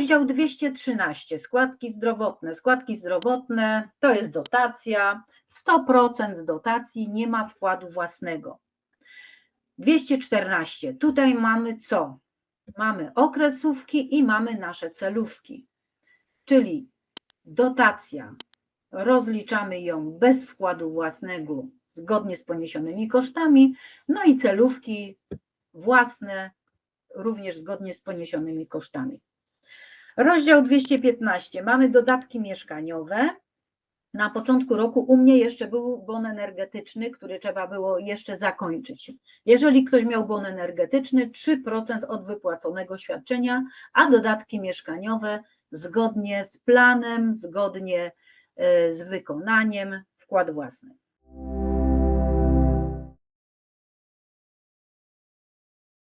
Rozdział 213, składki zdrowotne. Składki zdrowotne to jest dotacja. 100% z dotacji nie ma wkładu własnego. 214, tutaj mamy co? Mamy okresówki i mamy nasze celówki, czyli dotacja. Rozliczamy ją bez wkładu własnego, zgodnie z poniesionymi kosztami, no i celówki własne, również zgodnie z poniesionymi kosztami. Rozdział 215. Mamy dodatki mieszkaniowe. Na początku roku u mnie jeszcze był bon energetyczny, który trzeba było jeszcze zakończyć. Jeżeli ktoś miał bon energetyczny, 3% od wypłaconego świadczenia, a dodatki mieszkaniowe zgodnie z planem, zgodnie e, z wykonaniem, wkład własny.